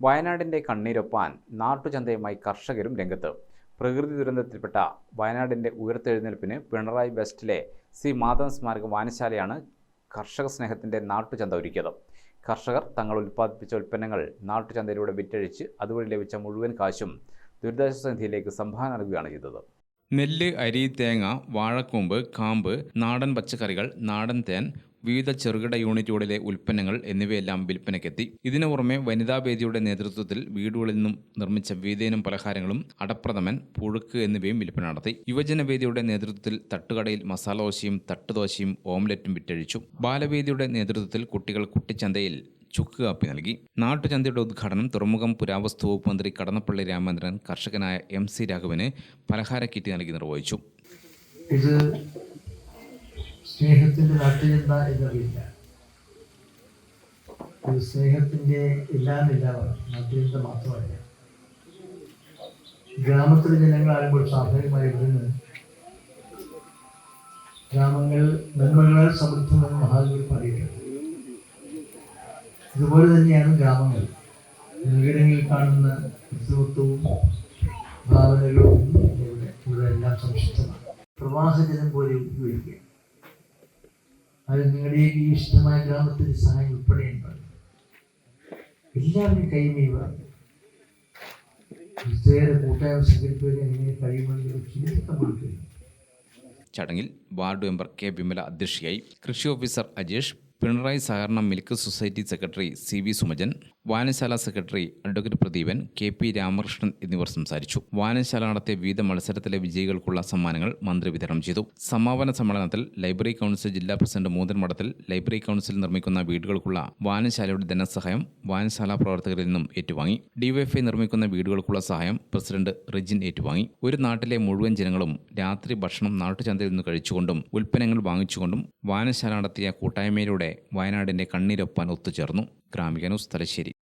വയനാടിന്റെ കണ്ണീരൊപ്പാൻ നാട്ടുചന്തയുമായി കർഷകരും രംഗത്ത്. പ്രകൃതി ദുരന്തത്തിൽപ്പെട്ട വയനാടിന്റെ ഉയർത്തെഴുന്നേൽപ്പിന് പിണറായി വെസ്റ്റിലെ സി മാധവൻ സ്മാരക വായനശാലയാണ് കർഷക സ്നേഹത്തിന്റെ നാട്ടുചന്ത ഒരുക്കിയത്. കർഷകർ തങ്ങൾ ഉൽപ്പാദിപ്പിച്ച ഉൽപ്പന്നങ്ങൾ നാട്ടുചന്തയിലൂടെ വിറ്റഴിച്ച് അതുവഴി ലഭിച്ച മുഴുവൻ കാശും ദുരിതാശ്വാസ നിധിയിലേക്ക് സംഭാവന നൽകുകയാണ് ചെയ്തത്. നെല്ല് അരി തേങ്ങ വാഴക്കൂമ്പ് കാമ്പ് നാടൻ പച്ചക്കറികൾ നാടൻ തേൻ വിവിധ ചെറുകിട യൂണിറ്റുകളിലെ ഉൽപ്പന്നങ്ങൾ എന്നിവയെല്ലാം വിൽപ്പനയ്ക്കെത്തി. ഇതിനു പുറമെ വനിതാ വേദിയുടെ നേതൃത്വത്തിൽ വീടുകളിൽ നിന്നും നിർമ്മിച്ച വിവിധയിനം പലഹാരങ്ങളും അടപ്രഥമൻ പുഴുക്ക് എന്നിവയും വിൽപ്പന നടത്തി. യുവജന വേദിയുടെ നേതൃത്വത്തിൽ തട്ടുകടയിൽ മസാലദോശയും തട്ടുദോശയും ഓംലറ്റും വിറ്റഴിച്ചു. ബാലവേദിയുടെ നേതൃത്വത്തിൽ കുട്ടികൾ കുട്ടിച്ചന്തയിൽ ചുക്ക് കാപ്പി നൽകി. നാട്ടുചന്തയുടെ ഉദ്ഘാടനം തുറമുഖം പുരാവസ്തു വകുപ്പ് മന്ത്രി കടന്നപ്പള്ളി രാമചന്ദ്രൻ കർഷകനായ എം സി രാഘവന് പലഹാര കിറ്റ് നൽകി നിർവഹിച്ചു. സ്നേഹത്തിന്റെ നാട്ടുചന്ത എന്നറിയില്ല. ഇത് സ്നേഹത്തിന്റെ എല്ലാം എല്ലാമാണ് നാട്ടുചന്ത മാത്രമല്ല ഗ്രാമത്തിലെ ജനങ്ങളാകുമ്പോൾ സ്വാഭാവികമായി ഇവിടുന്ന് ഗ്രാമങ്ങൾ നന്മകളാൽ സമൃദ്ധമെന്ന് മഹാകവി പറയുന്നത് ഇതുപോലെ തന്നെയാണ് ഗ്രാമങ്ങൾ. നഗരങ്ങളിൽ കാണുന്ന ബുദ്ധിമുട്ടവും ഭാവനകളും ഇവിടെ ഇവിടെ എല്ലാം സംക്ഷിപ്തമാണ് പ്രവാസജനം പോലെ ഉപയോഗിക്കുക അത് നിങ്ങളുടെ ഈ ഇഷ്ടമായ ഗ്രാമത്തിൽ സഹായം ഉൾപ്പെടെ എല്ലാവരും കൈമീവ ഇത്രയേറെ കൂട്ടായ്മ സംഘടിപ്പിക്കാൻ എങ്ങനെ കഴിയുമെന്ന് ചടങ്ങിൽ വാർഡ് മെമ്പർ കെ വിമല അധ്യക്ഷയായി കൃഷി ഓഫീസർ അജേഷ് പിണറായി സഹകരണ milk society secretary C V Sumajan വായനശാല secretary advocate Pradeepan K P Ramakrishnan എന്നിവർ സംസാരിച്ചു. വായനശാല നടത്തിയ വിവിധ മത്സരത്തിലെ വിജയികൾക്കുള്ള സമ്മാനങ്ങൾ മന്ത്രി വിതരണം ചെയ്തു. സമാപന സമ്മേളനത്തിൽ ലൈബ്രറി കൗൺസിൽ ജില്ലാ president Moothan Madathil library council നിർമ്മിക്കുന്ന വീടുകൾക്കുള്ള വായനശാലയുടെ ധനസഹായം വായനശാല പ്രവർത്തകരിൽ നിന്നും ഏറ്റുവാങ്ങി. ഡിവൈഎഫ്ഐ നിർമ്മിക്കുന്ന വീടുകൾക്കുള്ള സഹായം പ്രസിഡന്റ് റിജിൻ ഏറ്റുവാങ്ങി. ഒരു നാട്ടിലെ മുഴുവൻ ജനങ്ങളും രാത്രി ഭക്ഷണം നാട്ടുചന്തയിൽ നിന്ന് കഴിച്ചുകൊണ്ടും ഉൽപ്പന്നങ്ങൾ വാങ്ങിച്ചുകൊണ്ടും വായനശാല നടത്തിയ കൂട്ടായ്മയിലൂടെ വയനാടിന്റെ കണ്ണീരൊപ്പാൻ ഒത്തുചേർന്നു. ഗ്രാമിക തലശ്ശേരി.